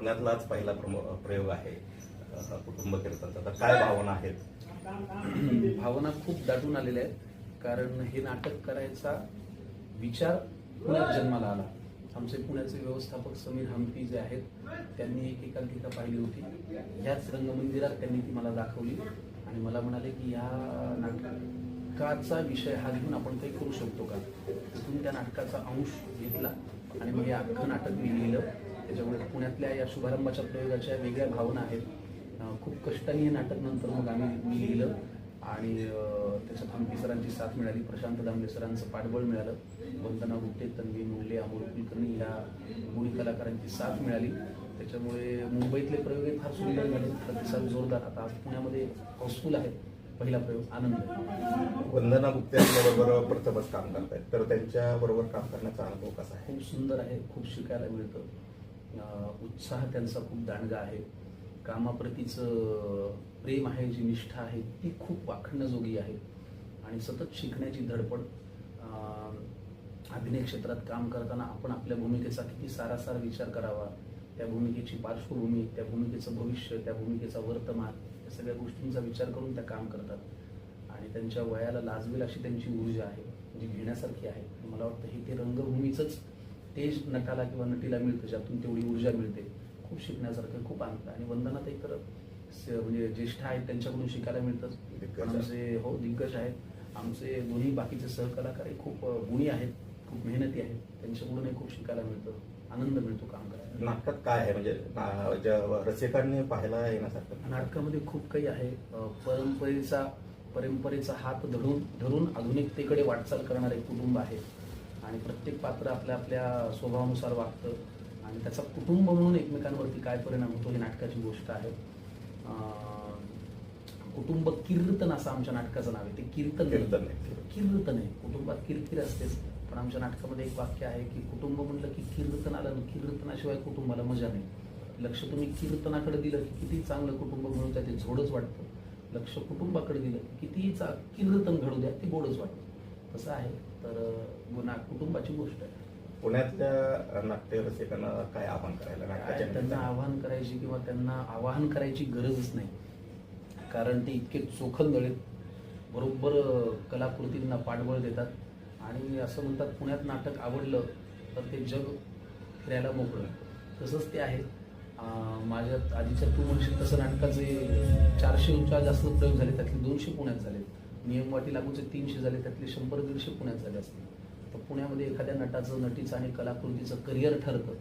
पुण्यातलाच पहिला प्रयोग आहे कुटुंब कीर्तनचा. तर काय भावना आहेत? भावना खूप दाटून आलेल्या आहेत. कारण हे नाटक करायचा विचार पुण्यात जन्माला आला. आमचे पुण्याचे व्यवस्थापक समीर हम्पी जे आहेत त्यांनी एक एकांकिका पाहिली होती. ह्याच रंगमंदिरात त्यांनी ती मला दाखवली. आणि मला म्हणाले की या नाटकाचा विषय हा घेऊन आपण काही करू शकतो का? तिथून त्या नाटकाचा अंश घेतला आणि मग हे अख्खं नाटक मी लिहिलं. त्याच्यामुळे पुण्यातल्या या शुभारंभाच्या प्रयोगाच्या वेगळ्या भावना आहेत. खूप कष्टाने हे नाटक नंतर मग आम्ही मी लिहिलं आणि त्याच्यात हम्पी सरांची साथ मिळाली. प्रशांत दामले सरांचं पाठबळ मिळालं. वंदना गुट्टे तन्वी मुंडले अमोल कुलकर्णी या गुणी कलाकारांची साथ मिळाली. त्याच्यामुळे मुंबईतले प्रयोग हे फार सुंदर झाले. प्रतिसाद जोरदार. आता पुण्यामध्ये हाऊसफुल आहे पहिला प्रयोग आनंद. वंदना गुप्ते आपल्याबरोबर प्रथमच काम करतायत. तर त्यांच्या बरोबर काम करण्याचा अनुभव कसा आहे? खूप सुंदर आहे. खूप शिकायला मिळतं. उत्साह त्यांचा खूप दांडगा आहे. कामाप्रतीचं प्रेम आहे जी निष्ठा आहे ती खूप वाखणण्याजोगी आहे. आणि सतत शिकण्याची धडपड अभिनय क्षेत्रात काम करताना आपण आपल्या भूमिकेचा किती सारासार विचार करावा त्या भूमिकेची पार्श्वभूमी त्या भूमिकेचं भविष्य त्या भूमिकेचा वर्तमान या सगळ्या गोष्टींचा विचार करून त्या काम करतात. आणि त्यांच्या वयाला लाजवेल अशी त्यांची ऊर्जा आहे जी घेण्यासारखी आहे. मला वाटतं हे ते रंगभूमीचंच तेज नटाला किंवा नटीला मिळतं ज्यातून तेवढी ऊर्जा मिळते. खूप शिकण्यासारखं खूप आनंद. आणि वंदनात एक तर म्हणजे ज्येष्ठ आहेत त्यांच्याकडून शिकायला मिळतंच. आमचे हो दिग्गज आहेत. आमचे दोन्ही बाकीचे सहकलाकार हे खूप गुणी आहेत. खूप मेहनती आहेत. त्यांच्याकडूनही खूप शिकायला मिळतं. आनंद मिळतो काम करायला. नाटकात काय आहे? म्हणजे रसिकांनी पाहायला येण्यासारखं. नाटकामध्ये खूप काही आहे. परंपरेचा परंपरेचा हात धरून धरून आधुनिकतेकडे वाटचाल करणारे कुटुंब आहे आणि प्रत्येक पात्र आपल्या आपल्या स्वभावानुसार वागतं. आणि त्याचा कुटुंब म्हणून एकमेकांवरती काय परिणाम होतो ही नाटकाची गोष्ट आहे. कुटुंब कीर्तन असं आमच्या नाटकाचं नाव आहे. ते कीर्तन. कीर्तन आहे. कीर्तन. आहे. कुटुंबात किरकिर असतेच. पण आमच्या नाटकामध्ये एक वाक्य आहे की कुटुंब म्हणलं की कीर्तन आलं ना कीर्तनाशिवाय कुटुंबाला मजा नाही. लक्ष तुम्ही कीर्तनाकडे दिलं की किती चांगलं कुटुंब म्हणून त्या ते झोडच वाटतं. लक्ष कुटुंबाकडे दिलं की कितीही चा कीर्तन घडू द्या ते गोडच वाटतं. तसं आहे? तर गुन्हा कुटुंबाची गोष्ट आहे. पुण्यातल्या नाट्य रसिकांना काय आवाहन करायला त्यांना? आवाहन करायची किंवा त्यांना आवाहन करायची गरजच नाही. कारण ते इतके चोखंदळेत बरोबर अं, कलाकृतींना पाठबळ देतात. आणि असं म्हणतात पुण्यात नाटक आवडलं तर ते जग फिरायला मोकळं तसंच ते आहे. माझ्या आधीच्या तू म्हणशील तसं नाटकाचे चारशेच्या जास्त प्रयोग झाले त्यातले दोनशे पुण्यात झाले नियमवाटी लागूचे तीनशे झाले त्यातले शंभर दीडशे पुण्यात झाले असतील. तर पुण्यामध्ये एखाद्या नटाचं नटीचं आणि कलाकृतीचं करिअर ठरतं.